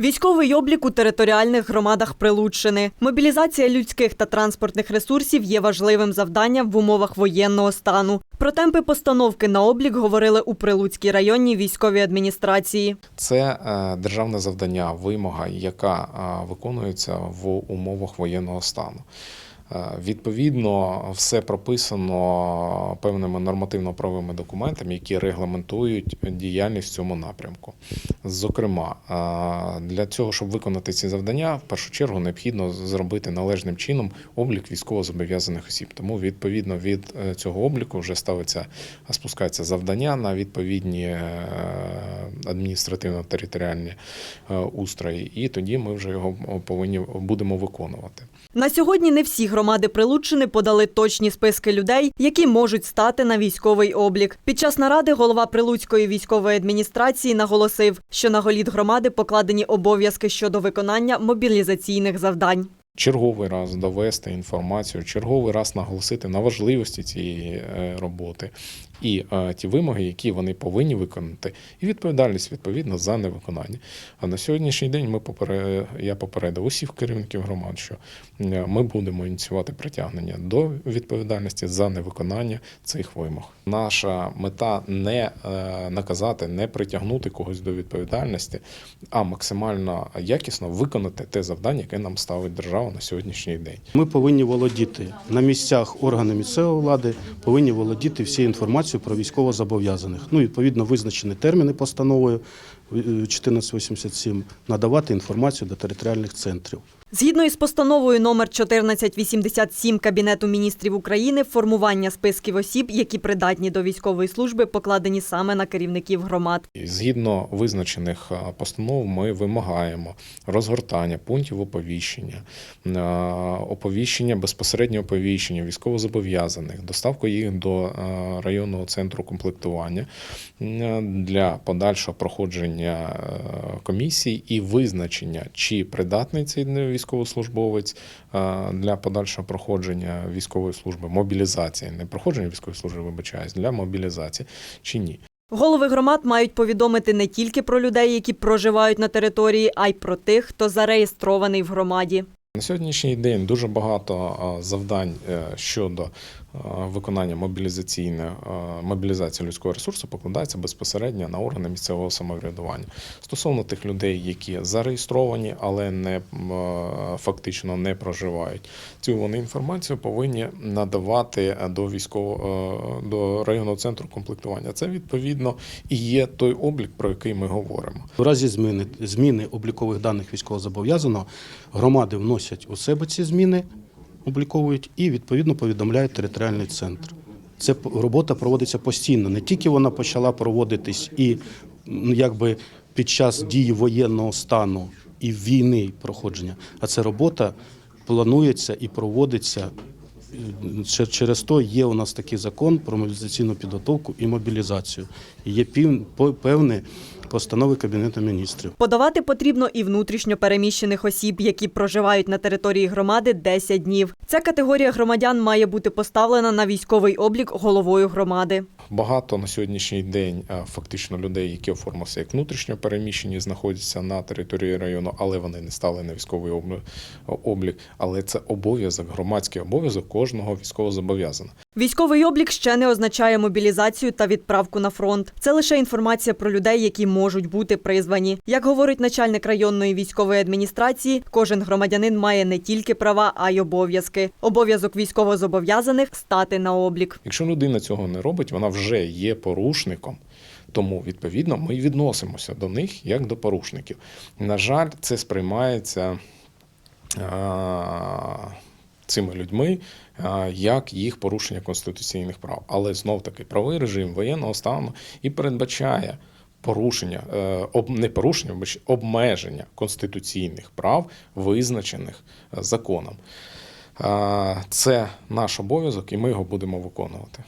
Військовий облік у територіальних громадах Прилуччини. Мобілізація людських та транспортних ресурсів є важливим завданням в умовах воєнного стану. Про темпи постановки на облік говорили у Прилуцькій районній військовій адміністрації. Це е, державне завдання, вимога, яка е, виконується в умовах воєнного стану. Е, Відповідно, все прописано певними нормативно-правовими документами, які регламентують діяльність в цьому напрямку. Зокрема, е, для цього, щоб виконати ці завдання, в першу чергу необхідно зробити належним чином облік військовозобов'язаних осіб. Тому відповідно від е, цього обліку вже ставиться спускається завдання на відповідні адміністративно-територіальні устрої, і тоді ми вже його повинні будемо виконувати. На сьогодні не всі громади Прилуччини подали точні списки людей, які можуть стати на військовий облік. Під час наради голова Прилуцької військової адміністрації наголосив, що на голід громади покладені обов'язки щодо виконання мобілізаційних завдань. Черговий раз довести інформацію, черговий раз наголосити на важливості цієї е, роботи і е, ті вимоги, які вони повинні виконати, і відповідальність відповідно за невиконання. А на сьогоднішній день ми попере... я попередив усіх керівників громад, що ми будемо ініціювати притягнення до відповідальності за невиконання цих вимог. Наша мета не е, наказати, не притягнути когось до відповідальності, а максимально якісно виконати те завдання, яке нам ставить держава на сьогоднішній день. Ми повинні володіти на місцях органи місцевої влади, повинні володіти всією інформацією про військовозобов'язаних. Ну, відповідно, визначені терміни постановою 1487, надавати інформацію до територіальних центрів. Згідно із постановою номер 1487 Кабінету міністрів України, формування списків осіб, які придатні до військової служби, покладені саме на керівників громад. Згідно визначених постанов, ми вимагаємо розгортання пунктів оповіщення, оповіщення, безпосередньо оповіщення військовозобов'язаних, доставку їх до районного центру комплектування для подальшого проходження е, комісії і визначення, чи придатний цей військовослужбовець е, для подальшого проходження військової служби, мобілізації, не проходження військової служби, вибачаюсь, для мобілізації чи ні. Голови громад мають повідомити не тільки про людей, які проживають на території, а й про тих, хто зареєстрований в громаді. На сьогоднішній день дуже багато завдань е, щодо а, виконання мобілізаційної а, мобілізації людського ресурсу покладається безпосередньо на органи місцевого самоврядування. Стосовно тих людей, які зареєстровані, але не фактично не проживають, цю вони інформацію повинні надавати до військового е, до районного центру комплектування. Це відповідно і є той облік, про який ми говоримо. В разі зміни, зміни облікових даних військовозобов'язаного громади вносять у себе ці зміни, обліковують і відповідно повідомляють територіальний центр. Це робота проводиться постійно. Не тільки вона почала проводитись і ну, якби під час дії воєнного стану і війни проходження, а це робота планується і проводиться. Е, Через то є у нас такий закон про мобілізаційну підготовку і мобілізацію. І є певні постанови Кабінету міністрів. Подавати потрібно і внутрішньо переміщених осіб, які проживають на території громади 10 днів. Ця категорія громадян має бути поставлена на військовий облік головою громади. Багато на сьогоднішній день е, фактично людей, які оформилися як внутрішньо переміщені, знаходяться на території району, але вони не стали на військовий облік. Але це обов'язок, громадський обов'язок кожного військовозобов'язаного. Військовий облік ще не означає мобілізацію та відправку на фронт. Це лише інформація про людей, які можуть бути призвані. Як говорить начальник районної військової адміністрації, кожен громадянин має не тільки права, а й обов'язки. Обов'язок військовозобов'язаних стати на облік. Якщо людина цього не робить, вона вже є порушником. Тому відповідно ми відносимося до них як до порушників. На жаль, це сприймається а, цими людьми як їх порушення конституційних прав. Але знов таки правовий режим воєнного стану і передбачає. Порушення е, не порушення, обмеження конституційних прав, визначених е, законом. Це наш обов'язок, і ми його будемо виконувати.